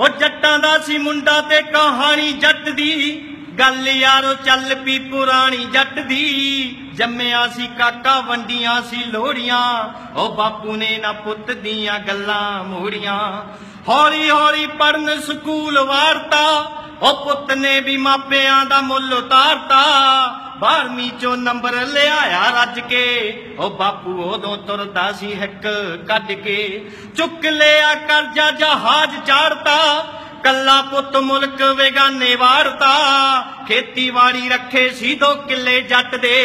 ਉਹ ਜੱਟਾਂ ਦਾ ਸੀ ਮੁੰਡਾ ਤੇ ਕਹਾਣੀ ਜੱਟ ਦੀ। ਗੱਲ ਯਾਰੋ ਚੱਲ ਪੀ ਪੁਰਾਣੀ ਜੱਟ ਦੀ। ਜੰਮਿਆ ਸੀ ਕਾਕਾ, ਵੰਡੀਆਂ ਸੀ ਲੋੜੀਆਂ ਉਹ ਬਾਪੂ ਨੇ ਨਾ ਪੁੱਤ ਦੀਆਂ ਗੱਲਾਂ ਮੋੜੀਆਂ। ਹੌਲੀ ਹੌਲੀ ਪੜਨ ਸਕੂਲ ਵਾਰਤਾ। ਉਹ ਪੁੱਤ ਨੇ ਵੀ ਮਾਪਿਆਂ ਦਾ ਮੁੱਲ ਉਤਾਰਤਾ। 12ਵੀਂ ਚੋਂ ਨੰਬਰ ਲਿਆਇਆ ਰੱਜ ਕੇ। ਉਹ ਬਾਪੂ ਉਦੋਂ ਤੁਰਦਾ ਸੀ ਹਿੱਕ ਕੱਢ ਕੇ। ਚੁੱਕ ਲਿਆ ਕਰਜ਼ਾ ਜਹਾਜ਼ ਚਾੜਤਾ। ਕੱਲਾ ਪੁੱਤ ਮੁਲਕ ਵੇਗਾਨੇ ਵਾਰਤਾ ਖੇਤੀਬਾੜੀ ਰੱਖੇ ਸੀ ਦੋ ਕਿੱਲੇ ਜੱਟ ਦੇ।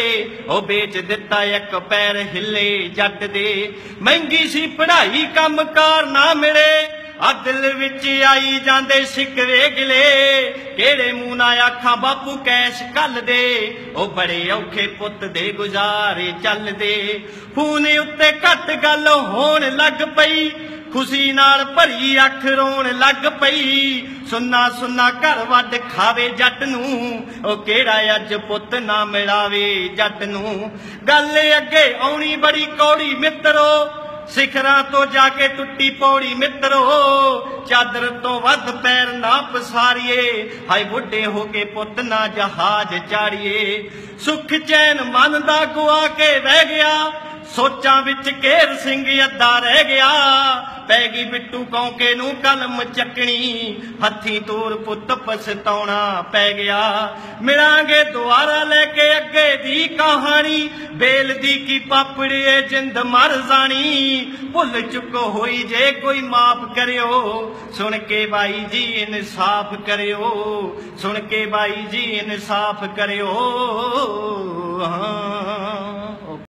ਉਹ ਵੇਚ ਦਿੱਤਾ ਇੱਕ ਪੈਰ ਹਿੱਲੇ ਜੱਟ ਦੇ। ਮਹਿੰਗੀ ਸੀ ਪੜ੍ਹਾਈ, ਕੰਮਕਾਰ ਨਾ ਮਿਲੇ। ਆ ਦਿਲ ਵਿੱਚ ਆਈ ਜਾਂਦੇ ਸਿਕਵੇ ਗਿਲੇ। ਕਿਹੜੇ ਮੂੰਹ ਨਾਲ ਆਖਾਂ, ਬਾਪੂ ਕੈਸ਼ ਕੱਲ ਉਹ ਬੜੇ ਔਖੇ ਪੁੱਤ ਦੇ ਗੁਜ਼ਾਰੇ ਚੱਲਦੇ। ਫੂਨ ਉੱਤੇ ਘੱਟ ਗੱਲ ਹੋਣ ਲੱਗ ਪਈ। ਖੁਸ਼ੀ ਨਾਲ ਭਰੀ ਅੱਖ ਰੋਣ ਲੱਗ ਪਈ। ਸੁੰਨਾ ਸੁੰਨਾ ਘਰ ਵੱਡ ਖਾਵੇ ਜੱਟ ਨੂੰ। ਉਹ ਕਿਹੜਾ ਅੱਜ ਪੁੱਤ ਨਾ ਮਿਲਾਵੇ ਜੱਟ ਨੂੰ। ਗੱਲ ਅੱਗੇ ਆਉਣੀ ਬੜੀ ਕੌੜੀ ਮਿੱਤਰੋ। ਸਿਖਰਾਂ ਤੋਂ ਜਾ ਕੇ ਟੁੱਟੀ ਪੌੜੀ ਮਿੱਤਰੋ, ਚਾਦਰ ਤੋਂ ਵੱਧ ਪੈਰ ਨਾ ਪਸਾਰੀਏ। ਹਾਏ ਬੁੱਢੇ ਹੋ ਕੇ ਪੁੱਤ ਨਾ ਜਹਾਜ਼ ਚਾੜੀਏ। ਸੁਖ ਚੈਨ ਮਨ ਦਾ ਗੁਆ ਕੇ ਰਹਿ ਗਿਆ ਸੋਚਾਂ ਵਿੱਚ ਕੇਰ ਸਿੰਘ ਅੱਧਾ ਰਹਿ ਗਿਆ। ਪੈ ਗਈ ਬਿੱਟੂ ਕੌਂਕੇ ਨੂੰ ਕਲਮ ਚੱਕਣੀ। ਹੱਥੀ ਤੋਰ ਪੁੱਤ ਪਛਤਾਉਣਾ ਪੈ ਗਿਆ। ਮਿਲਾਂਗੇ ਦੁਆਰਾ ਲੈ ਕੇ ਅੱਗੇ ਦੀ ਕਹਾਣੀ। ਬੇਲ ਦੀ ਕੀ ਪਾਪੜੀਏ ਜਿੰਦ ਮਰ ਜਾਣੀ। ਭੁੱਲ ਚੁੱਕ ਹੋਈ ਜੇ ਕੋਈ ਮਾਫ ਕਰਿਓ। ਸੁਣ ਕੇ ਬਾਈ ਜੀ ਇਨਸਾਫ ਕਰਿਓ। ਸੁਣ ਕੇ ਬਾਈ ਜੀ ਇਨਸਾਫ ਕਰਿਓ। ਹਾਂ।